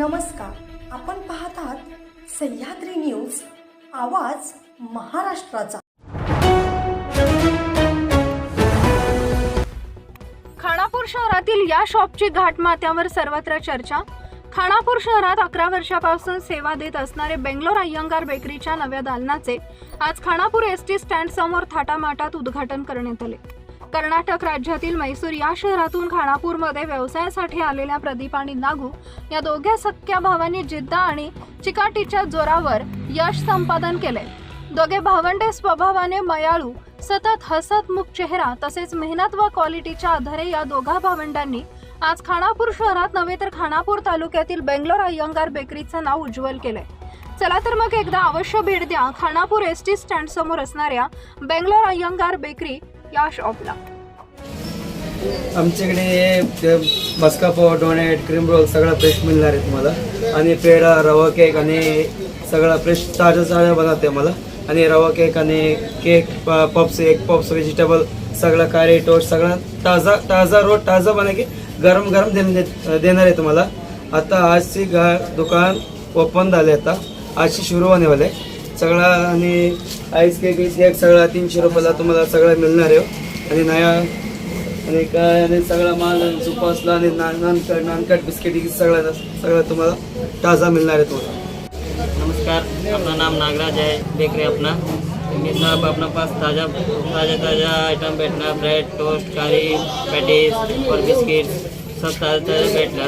नमस्कार. आपण पाहतात सह्याद्री न्यूज आवाज महाराष्ट्राचा. खानापूर शहरातील या शॉपची घाटमात्यावर सर्वत्र चर्चा. खानापूर शहरात अकरा वर्षापासून सेवा देत असणारे बेंगलोर अय्यंगार बेकरीच्या नव्या दालनाचे आज खानापूर एस टी स्टँड समोर थाटामाटात उद्घाटन करण्यात आले. कर्नाटक राज्यातील मैसूर या शहरातून खानापूरमध्ये व्यवसायासाठी आलेल्या प्रदीप आणि नागू या दोघ्या सख्या भावांनी जिद्द आणि चिकाटीच्या जोरावर यश संपादन केले. दोघे भावंडे स्वभावाने मयाळू सतत हसतमुख चेहरा तसेच मेहनत व क्वालिटीच्या आधारे या दोघा भावंडांनी आज खानापूर शहरात नव्हे तर खानापूर तालुक्यातील बेंगलोर अय्यंगार बेकरीचं नाव उज्ज्वल केले. चला तर मग एकदा अवश्य भेट द्या खानापूर एस टी स्टँड समोर असणाऱ्या बेंगलोर अय्यंगार बेकरी या शॉपला आमच्याकडे maska pav donut cream roll सगळं फ्रेश मिळणार आहे तुम्हाला. आणि पेढा रवा केक आणि सगळं फ्रेश ताजं ताजं बनवते मला आणि रवा केक आणि केक प- पप्स एग पप्स व्हेजिटेबल सगळं कारे टोस्ट सगळं ताजा ताजा रोज ताजा बना की गरम गरम देण दे- देणार आहे तुम्हाला. आता आजची गा दुकान ओपन झाले आता. आजची सुरू होणे वाले सगळा आणि आईस केक वीस केक सगळा तीनशे रुपयाला तुम्हाला सगळं मिळणार आहे. आणि नया आणि काय आणि सगळा माल सुपासला आणि नान नानकट नानकट बिस्किट सगळं सगळं तुम्हाला ताजा मिळणार आहे तुम्हाला. नमस्कार अपना नाम नागराज आहे बेकरी अपना. मी सब अपना पास ताज़ा ताज़ा ताज़ा आइटम बैठना ब्रेड टोस्ट करी पैटीज और बिस्किट सब ताज़ा ताज़ा बैठना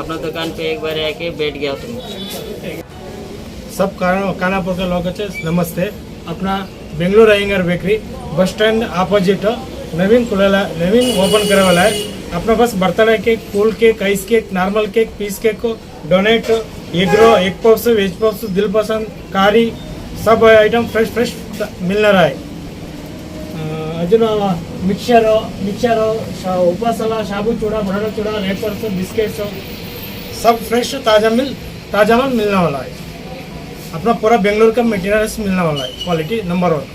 अपना दुकान पे एक बार आके बैठ गया तुम सब काना कानापुर के लोग नमस्ते। अपना Bangalore Iyengar bakery, bus stand opposite नवीन खुलेला, नवीन ओपन करे वाला है। अपना pass birthday cake cool cake, ice cake, normal cake, piece cake, donut egg roll egg puffs veg puffs दिल पसंद, कारी, सब आइटम फ्रेश फ्रेश मिळणार रहा। है अजून मिक्सर मिक्सर शा, उपासाला, शाबू चूड़ा बटाटा चूड़ा रेपर्स बिस्किट्स, सब फ्रेश, ताज़ा मिल ताज़ा माल मिलने वाला है। अपना पूरा बेंगलोर का मटेरियल्स मिलने वाला है क्वालिटी नंबर वन